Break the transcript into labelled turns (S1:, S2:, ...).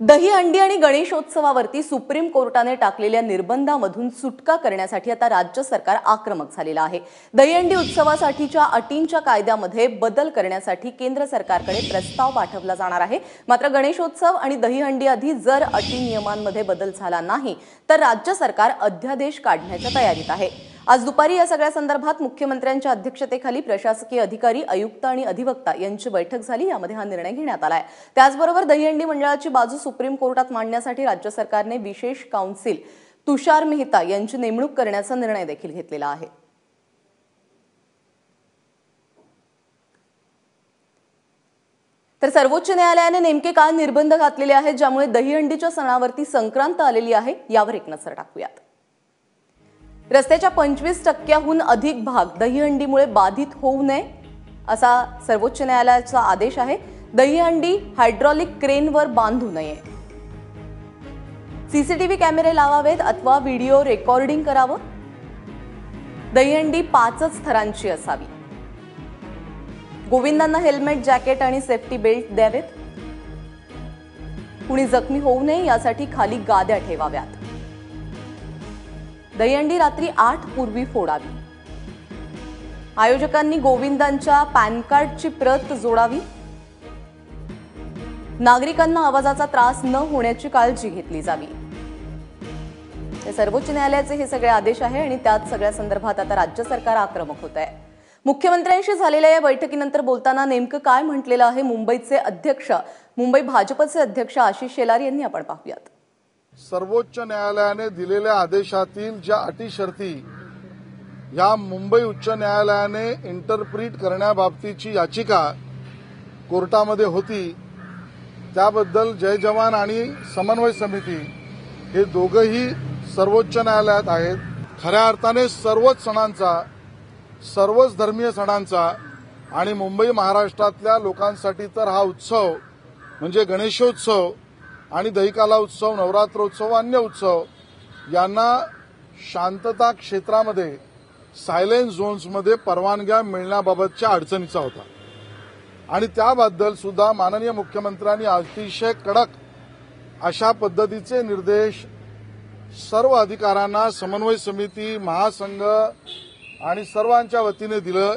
S1: दहीहंडी आणि गणेशोत्सवावरती सुप्रीम कोर्टाने टाकलेल्या निर्बंधामधून सुटका करण्यासाठी आता राज्य सरकार आक्रमक झालेलं आहे. दहीहंडी उत्सवासाठीच्या अटींच्या कायद्यामध्ये बदल करण्यासाठी केंद्र सरकारकडे प्रस्ताव पाठवला जाणार आहे. मात्र गणेशोत्सव आणि दहीहंडी आधी जर अटी नियमांमध्ये बदल झाला नाही तर राज्य सरकार अध्यादेश काढण्याच्या तयारीत आहे. आज दुपारी या सगळ्या संदर्भात मुख्यमंत्र्यांच्या अध्यक्षतेखाली प्रशासकीय अधिकारी आयुक्त आणि अधिवक्ता यांची बैठक झाली. यामध्ये हा निर्णय घेण्यात आलाय. त्याचबरोबर दहीहंडी मंडळाची बाजू सुप्रीम कोर्टात मांडण्यासाठी राज्य सरकारने विशेष काउन्सिल तुषार मेहता यांची नेमणूक करण्याचा निर्णय देखील घेतलेला आहे. तर सर्वोच्च न्यायालयाने नेमके काय निर्बंध घातलेले आहेत ज्यामुळे दहीहंडीच्या सणावरती संक्रांत आलेली आहे यावर एक नजर टाकूयात. रस्त्याच्या पंचवीस टक्क्याहून अधिक भाग दहीहंडीमुळे बाधित होऊ नये असा सर्वोच्च न्यायालयाचा आदेश आहे. दहीहंडी हायड्रॉलिक क्रेनवर बांधू नये. सीसीटीव्ही कॅमेरे लावावेत अथवा व्हिडिओ रेकॉर्डिंग करावं? दहीहंडी पाचच थरांची असावी. गोविंदांना हेल्मेट जॅकेट आणि सेफ्टी बेल्ट द्यावेत. कुणी जखमी होऊ नये यासाठी खाली गाद्या ठेवाव्यात. दहीहंडी रात्री आठ पूर्वी फोडावी. आयोजकांनी गोविंदांच्या पॅन कार्डची प्रत जोडावी. नागरिकांना आवाजाचा त्रास न होण्याची काळजी घेतली जावी. सर्वोच्च न्यायालयाचे हे सगळे आदेश आहे आणि त्यात सगळ्या संदर्भात आता राज्य सरकार आक्रमक होत आहे. मुख्यमंत्र्यांशी झालेल्या या बैठकीनंतर बोलताना नेमकं काय म्हटलेलं आहे मुंबईचे अध्यक्ष मुंबई भाजपचे अध्यक्ष आशिष शेलार यांनी आपण पाहूयात.
S2: सर्वोच्च न्यायालयाने दिलेल्या आदेशातील ज्या अटी शर्ती या मुंबई उच्च न्यायालयाने इंटरप्रिट करण्याबाबतीची याचिका कोर्टामध्ये होती त्याबद्दल जय जवान आणि समन्वय समिती हे दोघंही सर्वोच्च न्यायालयात आहेत. खऱ्या अर्थाने सर्वच सणांचा सर्वच धर्मीय सणांचा आणि मुंबई महाराष्ट्रातल्या लोकांसाठी तर हा उत्सव म्हणजे गणेशोत्सव आणि दहिकाला उत्सव नवरात्रोत्सव अन्य उत्सव यांना शांतता क्षेत्रामध्ये सायलेन्स झोन्समध्ये परवानग्या मिळण्याबाबतच्या अडचणीचा होता. आणि त्याबद्दल सुद्धा माननीय मुख्यमंत्र्यांनी अतिशय कडक अशा पद्धतीचे निर्देश सर्व अधिकाऱ्यांना समन्वय समिती महासंघ आणि सर्वांच्या वतीने दिलं.